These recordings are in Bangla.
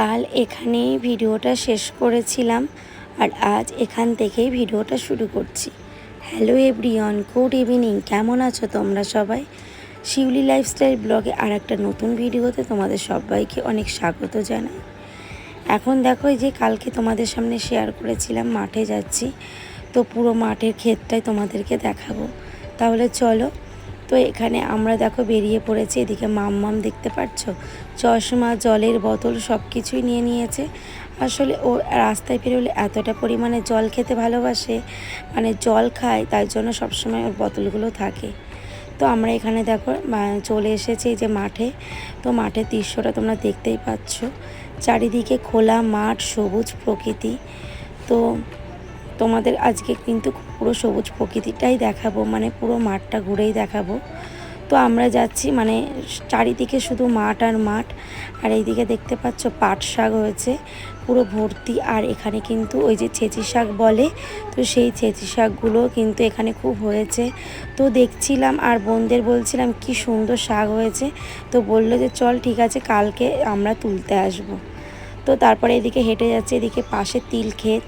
কাল এখানেই ভিডিওটা শেষ করেছিলাম আর আজ এখান থেকেই ভিডিওটা শুরু করছি। হ্যালো এভরিওয়ান গুড ইভিনিং কেমন আছো তোমরা সবাই? শিউলি লাইফস্টাইল ব্লগে আর একটা নতুন ভিডিওতে তোমাদের সবাইকে অনেক স্বাগত জানাই। এখন দেখো যে কালকে তোমাদের সামনে শেয়ার করেছিলাম, মাঠে যাচ্ছি। তো পুরো মাঠের ক্ষেতটাই তোমাদেরকে দেখাবো। তাহলে চলো তো এখানে আমরা দেখো বেরিয়ে পড়েছি, এদিকে মাম্মাম দেখতে পাচ্ছ? চশমা, জলের বোতল সব কিছুই নিয়ে নিয়েছে। আসলে ও রাস্তায় বেরোলে এতটা পরিমাণে জল খেতে ভালোবাসে মানে জল খায় তাই জন্য সবসময় ওর বোতলগুলো থাকে। তো আমরা এখানে দেখো চলে এসেছি যে মাঠে। তো মাঠের দৃশ্যটা তোমরা দেখতেই পাচ্ছ। চারিদিকে খোলা মাঠ, সবুজ প্রকৃতি। তো তোমাদের আজকে কিন্তু পুরো সবুজ প্রকৃতিটাই দেখাবো মানে পুরো মাঠটা ঘুরেই দেখাবো। তো আমরা যাচ্ছি মানে চারিদিকে শুধু মাঠ আর মাঠ, আর এইদিকে দেখতে পাচ্ছ পাট শাক হয়েছে, পুরো ভর্তি। আর এখানে কিন্তু ওই যে ছেঁচি শাক বলে, তো সেই ছেঁচি শাকগুলো কিন্তু এখানে খুব হয়েছে। তো দেখছিলাম আর বোনদের বলছিলাম, কি সুন্দর শাক হয়েছে। তো বলল যে, চল ঠিক আছে, কালকে আমরা তুলতে আসব। তো তারপরে এদিকে হেঁটে যাচ্ছে, এদিকে পাশে তিল ক্ষেত।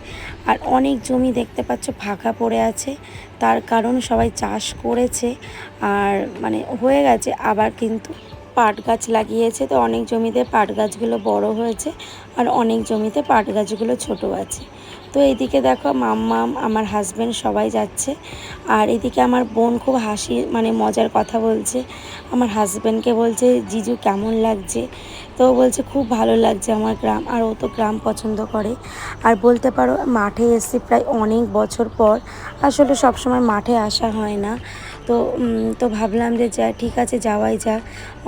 আর অনেক জমি দেখতে পাচ্ছ, ফাঁকা পড়ে আছে। তার কারণ সবাই চাষ করেছে। আর মানে হয়ে গেছে, আবার কিন্তু পাট গাছ লাগিয়েছে। তো অনেক জমিতে পাট গাছগুলো বড় হয়েছে আর অনেক জমিতে পাট গাছগুলো ছোট আছে। তো এইদিকে দেখো, মাম্মাম, আমার হাজব্যান্ড সবাই যাচ্ছে। আর এদিকে আমার বোন খুব হাসি মানে মজার কথা বলছে। আমার হাজব্যান্ডকে বলছে, জিজু কেমন লাগছে? তো বলছে, খুব ভালো লাগছে আমার গ্রাম। আর ও তো গ্রাম পছন্দ করে। আর বলতে পারো, মাঠে এসে প্রায় অনেক বছর পর। আসলে সবসময় মাঠে আসা হয় না। তো তো ভাবলাম যে, যা, ঠিক আছে, যাওয়াই যাক।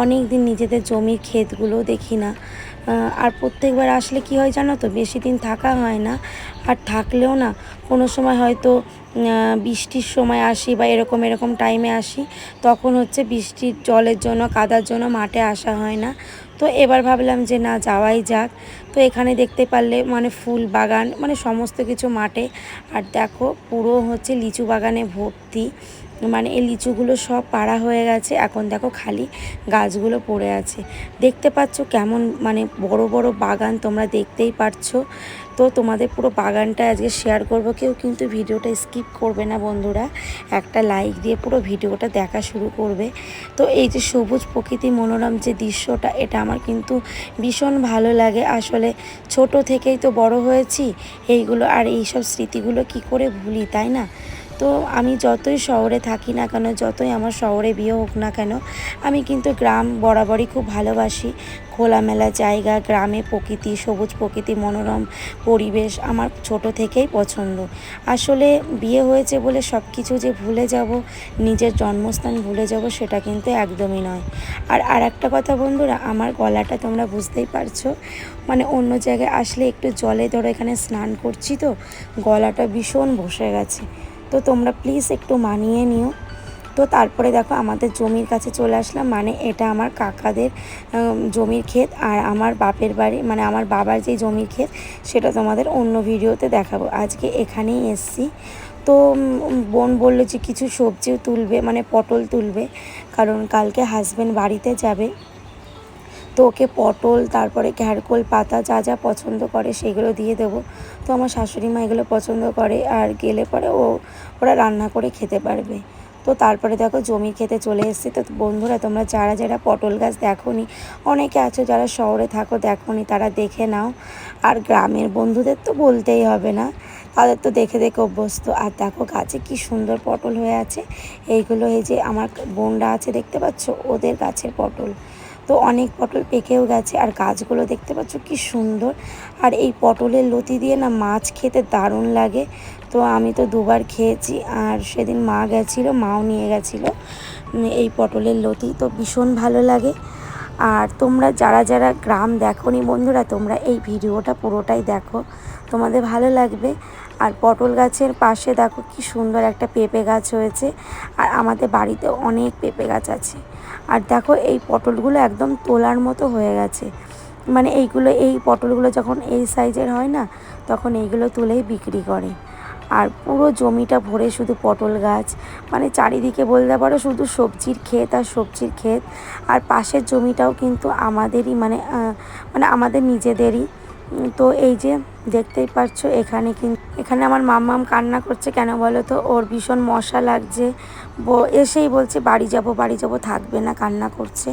অনেক দিন নিজেদের জমির ক্ষেতগুলো দেখি না। আর প্রত্যেকবার আসলে কি হয় জানো তো, বেশি দিন থাকা হয় না। আর থাকলেও না কোনো সময় হয়তো বৃষ্টির সময় আসি বা এরকম এরকম টাইমে আসি, তখন হচ্ছে বৃষ্টির জলের জন্য, কাদার জন্য মাঠে আসা হয় না। তো এবার ভাবলাম যে না, যাওয়াই যাক। তো এখানে দেখতে পারলে মানে ফুল বাগান মানে সমস্ত কিছু মাঠে। আর দেখো পুরো হচ্ছে লিচু বাগানে ভর্তি। মানে এই লিচুগুলো সব পাড়া হয়ে গেছে। এখন দেখো খালি গাছগুলো পড়ে আছে। দেখতে পাচ্ছ কেমন মানে বড় বড় বাগান তোমরা দেখতেই পারছ। তো তোমাদের পুরো বাগানটা আজকে শেয়ার করব। কেউ কিন্তু ভিডিওটা স্কিপ করবে না বন্ধুরা। একটা লাইক দিয়ে পুরো ভিডিওটা দেখা শুরু করবে। তো এই যে সবুজ প্রকৃতি মনোরম যে দৃশ্যটা, এটা আমার কিন্তু ভীষণ ভালো লাগে। আসলে ছোট থেকেই তো বড় হয়েছি। এইগুলো আর এইসব স্মৃতিগুলো কি করে ভুলি, তাই না? তো আমি যতই শহরে থাকি না কেন, যতই আমার শহরে বিয়ে হোক না কেন, আমি কিন্তু গ্রাম বরাবরই খুব ভালোবাসি। খোলামেলা জায়গা, গ্রামে প্রকৃতি, সবুজ প্রকৃতি, মনোরম পরিবেশ আমার ছোট থেকেই পছন্দ। আসলে বিয়ে হয়েছে বলে সব কিছু যে ভুলে যাব, নিজের জন্মস্থান ভুলে যাব সেটা কিন্তু একদমই নয়। আর আর একটা কথা বন্ধুরা, আমার গলাটা তোমরা বুঝতেই পারছ মানে অন্য জায়গায় আসলে একটু জলে ধরো এখানে স্নান করছি তো, গলাটা ভীষণ বসে গেছে। তো তোমরা প্লিজ একটু মানিয়ে নিও। তো তারপরে দেখো আমাদের জমির কাছে চলে আসলাম মানে এটা আমার কাকাদের জমির ক্ষেত আর আমার বাপের বাড়ি মানে আমার বাবার যে জমির ক্ষেত, সেটা তোমাদের অন্য ভিডিওতে দেখাবো। আজকে এখানেই এসছি। তো বোন বলল যে কিছু সবজিও তুলবে মানে পটল তুলবে, কারণ কালকে হাজব্যান্ড বাড়িতে যাবে। তো ওকে পটল, তারপরে ক্যারকোল, পাতা যা যা পছন্দ করে সেগুলো দিয়ে দেবো। তো আমার শাশুড়ি মা এগুলো পছন্দ করে আর গেলে পরে ও, ওরা রান্না করে খেতে পারবে। তো তারপরে দেখো জমি খেতে চলে এসেছি। তো বন্ধুরা, তোমরা যারা যারা পটল গাছ দেখোনি, অনেকে আছো যারা শহরে থাকো দেখোনি, তারা দেখে নাও। আর গ্রামের বন্ধুদের তো বলতেই হবে না, তাদের তো দেখে দেখে অভ্যস্ত। আর দেখো গাছে কি সুন্দর পটল হয়ে আছে। এইগুলো এই যে আমার বোনরা আছে, দেখতে পাচ্ছ? ওদের গাছের পটল। তো অনেক পটল পেকেও গেছে আর গাছগুলো দেখতে পাচ্ছ কি সুন্দর। আর এই পটলের লতি দিয়ে না মাছ খেতে দারুণ লাগে। তো আমি তো দুবার খেয়েছি আর সেদিন মা গেছিল, মাও নিয়ে গেছিল এই পটলের লতি। তো ভীষণ ভালো লাগে। আর তোমরা যারা যারা গ্রাম দেখোনি বন্ধুরা, তোমরা এই ভিডিওটা পুরোটাই দেখো। তোমাদের ভালো লাগবে। আর পটল গাছের পাশে দেখো কি সুন্দর একটা পেঁপে গাছ হয়েছে। আর আমাদের বাড়িতে অনেক পেঁপে গাছ আছে। আর দেখো এই পটলগুলো একদম তোলার মতো হয়ে গেছে। মানে এইগুলো, এই পটলগুলো যখন এই সাইজের হয় না, তখন এইগুলো তুলেই বিক্রি করে। আর পুরো জমিটা ভরে শুধু পটল গাছ। মানে চারিদিকে বলতে পারো শুধু সবজির ক্ষেত আর সবজির ক্ষেত। আর পাশের জমিটাও কিন্তু আমাদেরই মানে মানে আমাদের নিজেদেরই। তো এই যে দেখতেই পাচ্ছ এখানে কিন্তু এখানে আমার মাম্মাম কান্না করছে কেন বলো তো? ওর ভীষণ মশা লাগছে। এসেই বলছে, বাড়ি যাব বাড়ি যাব। থাকবে না, কান্না করছে।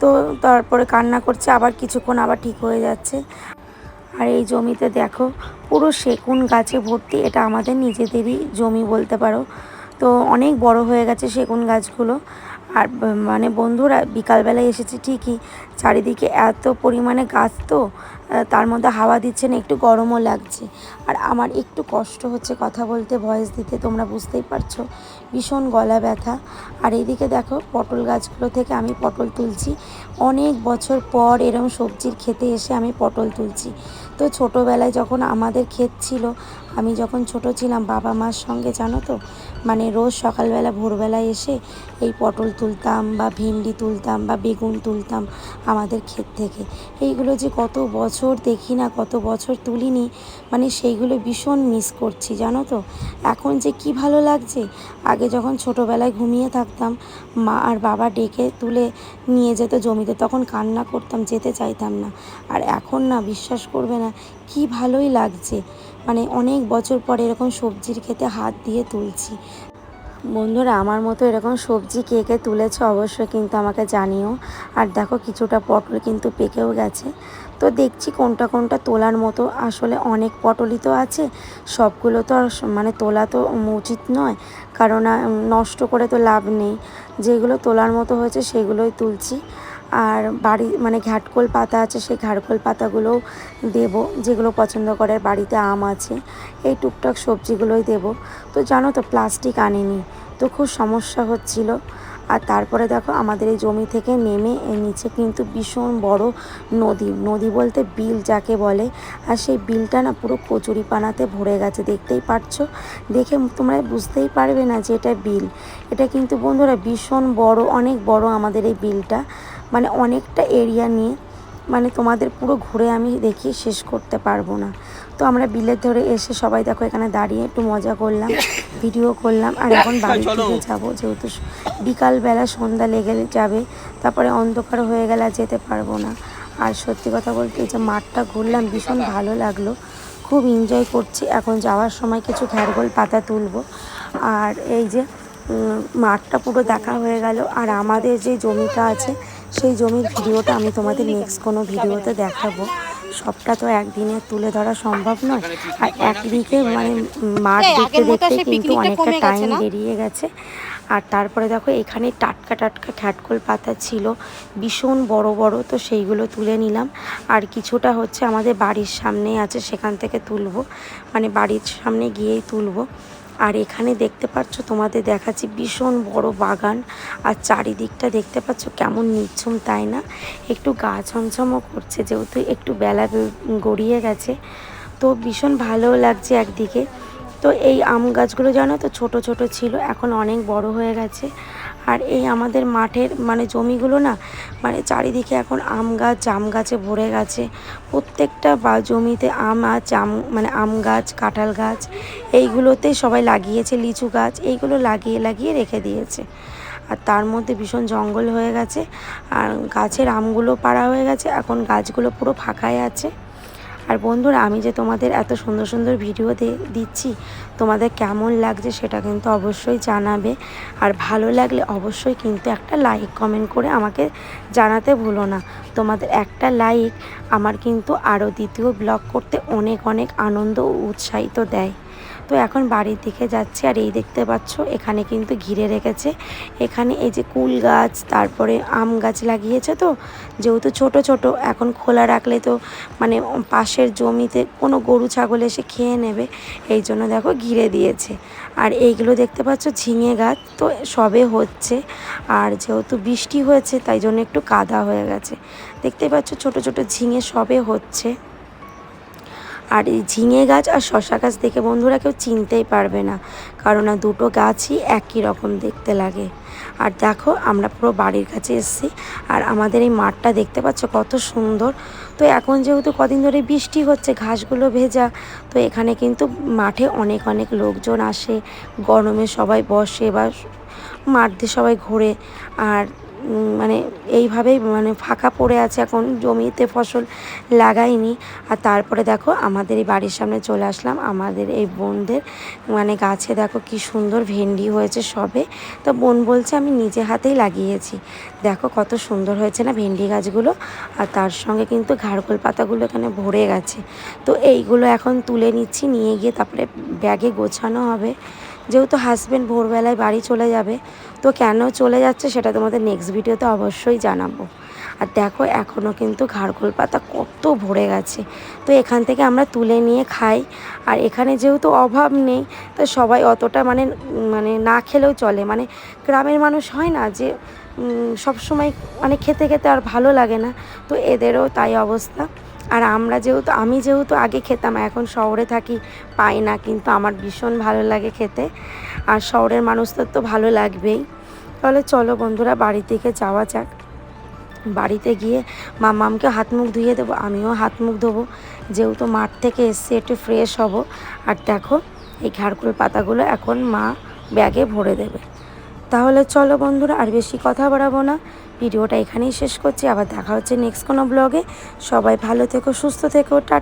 তো তারপরে কান্না করছে, আবার কিছুক্ষণ আবার ঠিক হয়ে যাচ্ছে। আর এই জমিতে দেখো, পুরো সেগুন গাছে ভর্তি। এটা আমাদের নিজেদেরই জমি বলতে পারো। তো অনেক বড় হয়ে গেছে সেগুন গাছগুলো। আর মানে বন্ধুরা, বিকালবেলায় এসেছে ঠিকই। চারিদিকে এত পরিমাণে গাছ তো তার মধ্যে হাওয়া দিচ্ছে না, একটু গরমও লাগছে। আর আমার একটু কষ্ট হচ্ছে কথা বলতে, ভয়েস দিতে, তোমরা বুঝতেই পারছ। ভীষণ গলা ব্যথা। আর এইদিকে দেখো, পটল গাছগুলো থেকে আমি পটল তুলছি। অনেক বছর পর এরম সবজির খেতে এসে আমি পটল তুলছি। তো ছোটোবেলায় যখন আমাদের ক্ষেত ছিল আমি যখন ছোট ছিলাম, বাবা মার সঙ্গে জানো তো? মানে রোজ সকালবেলা, ভোরবেলায় এসে এই পটল তুলতাম বা ভেন্ডি তুলতাম বা বেগুন তুলতাম আমাদের ক্ষেত থেকে। এইগুলো যে কত বছর দেখি না, কত বছর তুলিনি মানে সেইগুলো ভীষণ মিস করছি, জানো তো? এখন যে কি ভালো লাগছে? আগে যখন ছোটোবেলায় ঘুমিয়ে থাকতাম, মা আর বাবা ডেকে তুলে নিয়ে যেত জমিতে, তখন কান্না করতাম, যেতে চাইতাম না। আর এখন না, বিশ্বাস করবে না, কি ভালোই লাগছে। মানে অনেক বছর পরে এরকম সবজির খেতে হাত দিয়ে তুলছি। বন্ধুরা, আমার মতো এরকম সবজি কে কে তুলেছে অবশ্যই কিন্তু আমাকে জানিও। আর দেখো কিছুটা পটল কিন্তু পেকেও গেছে। তো দেখছি কোনটা কোনটা তোলার মতো। আসলে অনেক পটলই তো আছে। সবগুলো তো আর মানে তোলা তো উচিত নয়। কারণ নষ্ট করে তো লাভ নেই। যেগুলো তোলার মতো হয়েছে সেগুলোই তুলছি। আর বাড়ি মানে ঘাটকোল পাতা আছে, সেই ঘাটকোল পাতাগুলোও দেব, যেগুলো পছন্দ করে বাড়িতে আম আছে, এই টুকটাক সবজিগুলোই দেব। তো জানো তো, প্লাস্টিক আনিনি, তো খুব সমস্যা হচ্ছিল। আর তারপরে দেখো আমাদের এই জমি থেকে নেমে নিচে কিন্তু ভীষণ বড় নদী। নদী বলতে বিল যাকে বলে। আর সেই বিলটা না পুরো কচুরি পানাতে ভরে গেছে, দেখতেই পারছ দেখে তোমরা বুঝতেই পারবে না যে এটা বিল। এটা কিন্তু বন্ধুরা ভীষণ বড়, অনেক বড় আমাদের এই বিলটা। মানে অনেকটা এরিয়া নিয়ে মানে তোমাদের পুরো ঘুরে আমি দেখিয়ে শেষ করতে পারব না। তো আমরা বিলের ধরে এসে সবাই দেখো এখানে দাঁড়িয়ে একটু মজা করলাম। ভিডিও করলাম আর এখন দিকে যাব যেহেতু বিকালবেলা সন্ধ্যা লেগে যাবে তারপরে অন্ধকার হয়ে গেলে যেতে পারব না। আর সত্যি কথা বলতে এই যে মাঠটা ঘুরলাম ভীষণ ভালো লাগল। খুব এনজয় করছি। এখন যাওয়ার সময় কিছু ঘ্যারগোল পাতা তুলবো। আর এই যে মাঠটা পুরো দেখা হয়ে গেল। আর আমাদের যে জমিটা আছে সেই জমির ভিডিওটা আমি তোমাদের নেক্সট কোনো ভিডিওতে দেখাবো। সবটা তো একদিনে তুলে ধরা সম্ভব নয়। আর একদিকে মানে মাঠ দেখতে দেখতে কিন্তু অনেকটা টাইম বেরিয়ে গেছে। আর তারপরে দেখো এখানে টাটকা টাটকা খ্যাটকোল পাতা ছিল ভীষণ বড় বড় তো সেইগুলো তুলে নিলাম। আর কিছুটা হচ্ছে আমাদের বাড়ির সামনেই আছে সেখান থেকে তুলবো। মানে বাড়ির সামনে গিয়েই তুলবো। আর এখানে দেখতে পাচ্ছ তোমাদের দেখাচ্ছি ভীষণ বড় বাগান। আর চারিদিকটা দেখতে পাচ্ছ কেমন নিচ্ছুম তাই না? একটু গা ছমছমও করছে যেহেতু একটু বেলা গড়িয়ে গেছে। তো ভীষণ ভালোও লাগছে একদিকে। তো এই আম গাছগুলো জানো তো ছোট ছোট ছিল, এখন অনেক বড় হয়ে গেছে। আর এই আমাদের মাঠের মানে জমিগুলো না মানে চারিদিকে এখন আম গাছ, জাম গাছে ভরে গেছে। প্রত্যেকটা বা জমিতে আম আর জাম মানে আম গাছ, কাঁঠাল গাছ, এইগুলোতে সবাই লাগিয়েছে, লিচু গাছ, এইগুলো লাগিয়ে লাগিয়ে রেখে দিয়েছে। আর তার মধ্যে ভীষণ জঙ্গল হয়ে গেছে। আর গাছের আমগুলো পাড়া হয়ে গেছে। এখন গাছগুলো পুরো ফাঁকাই আছে। আর বন্ধুরা, আমি যে তোমাদের এত সুন্দর সুন্দর ভিডিও দিচ্ছি, তোমাদের কেমন লাগছে সেটা কিন্তু অবশ্যই জানাবে। আর ভালো লাগলে অবশ্যই কিন্তু একটা লাইক কমেন্ট করে আমাকে জানাতে ভুলো না। তোমাদের একটা লাইক আমার কিন্তু আরও দ্বিতীয় ব্লগ করতে অনেক অনেক আনন্দ ও উৎসাহিত দেয়। তো এখন বাড়ির দিকে যাচ্ছি আর এই দেখতে পাচ্ছ, এখানে কিন্তু ঘিরে রেখেছে। এখানে এই যে কুল গাছ, তারপরে আম গাছ লাগিয়েছে তো, যেহেতু ছোট ছোট, এখন খোলা রাখলে তো মানে পাশের জমিতে কোনো গরু, ছাগল এসে খেয়ে নেবে, এই জন্য দেখো ঘিরে দিয়েছে। আর এইগুলো দেখতে পাচ্ছ, ঝিঙে গাছ তো সবে হচ্ছে, আর যেহেতু বৃষ্টি হয়েছে, তাই জন্য একটু কাদা হয়ে গেছে। দেখতে পাচ্ছ, ছোট ছোট ঝিঙে সবে হচ্ছে। আর এই ঝিঙে গাছ আর শশা গাছ দেখে বন্ধুরা কেউ চিনতেই পারবে না, কারণ না দুটো গাছই একই রকম দেখতে লাগে। আর দেখো, আমরা পুরো বাড়ির কাছে এসেছি, আর আমাদের এই মাঠটা দেখতে পাচ্ছ কত সুন্দর। তো এখন যেহেতু কদিন ধরে বৃষ্টি হচ্ছে, ঘাসগুলো ভেজা, তো এখানে কিন্তু মাঠে অনেক অনেক লোকজন আসে, গরমে সবাই বসে বা মাঠ দিয়ে সবাই ঘোরে। আর মানে এইভাবেই মানে ফাঁকা পড়ে আছে এখন, জমিতে ফসল লাগাইনি। আর তারপরে দেখো আমাদের এই বাড়ির সামনে চলে আসলাম, আমাদের এই বোনদের। মানে গাছে দেখো কি সুন্দর ভেন্ডি হয়েছে সবে। তো বোন বলছে, আমি নিজে হাতেই লাগিয়েছি। দেখো কত সুন্দর হয়েছে না ভেন্ডি গাছগুলো। আর তার সঙ্গে কিন্তু ঘাড়গোল পাতাগুলো এখানে ভরে গেছে। তো এইগুলো এখন তুলে নিচ্ছি, নিয়ে গিয়ে তারপরে ব্যাগে গোছানো হবে। যেহেতু হাজব্যান্ড ভোরবেলায় বাড়ি চলে যাবে, তো কেন চলে যাচ্ছে সেটা তোমাদের নেক্সট ভিডিওতে অবশ্যই জানাব। আর দেখো এখনও কিন্তু ঘাড়গোল পাতা কত ভরে গেছে। তো এখান থেকে আমরা তুলে নিয়ে খাই। আর এখানে যেহেতু অভাব নেই, তো সবাই অতটা মানে মানে না খেলেও চলে। মানে গ্রামের মানুষ হয় না যে সবসময় মানে খেতে খেতে আর ভালো লাগে না। তো এদেরও তাই অবস্থা। আর আমরা যেহেতু, আমি যেহেতু আগে খেতাম, এখন শহরে থাকি, পাই না, কিন্তু আমার ভীষণ ভালো লাগে খেতে। আর শহরের মানুষদের তো ভালো লাগবেই। তাহলে চলো বন্ধুরা বাড়ি থেকে যাওয়া যাক। বাড়িতে গিয়ে মামামকে হাত মুখ ধুয়ে দেবো, আমিও হাত মুখ ধোবো। যেহেতু মাঠ থেকে এসছি, একটু ফ্রেশ হব। আর দেখো, এই ঘাড়কুল পাতাগুলো এখন মা ব্যাগে ভরে দেবে। তাহলে চলো বন্ধুরা, আর বেশি কথা বাড়াবো না। ভিডিওটা এখানেই শেষ করছি, আবার দেখা হচ্ছে নেক্সট কোনো ব্লগে সবাই ভালো থেকো, সুস্থ থেকো টাটা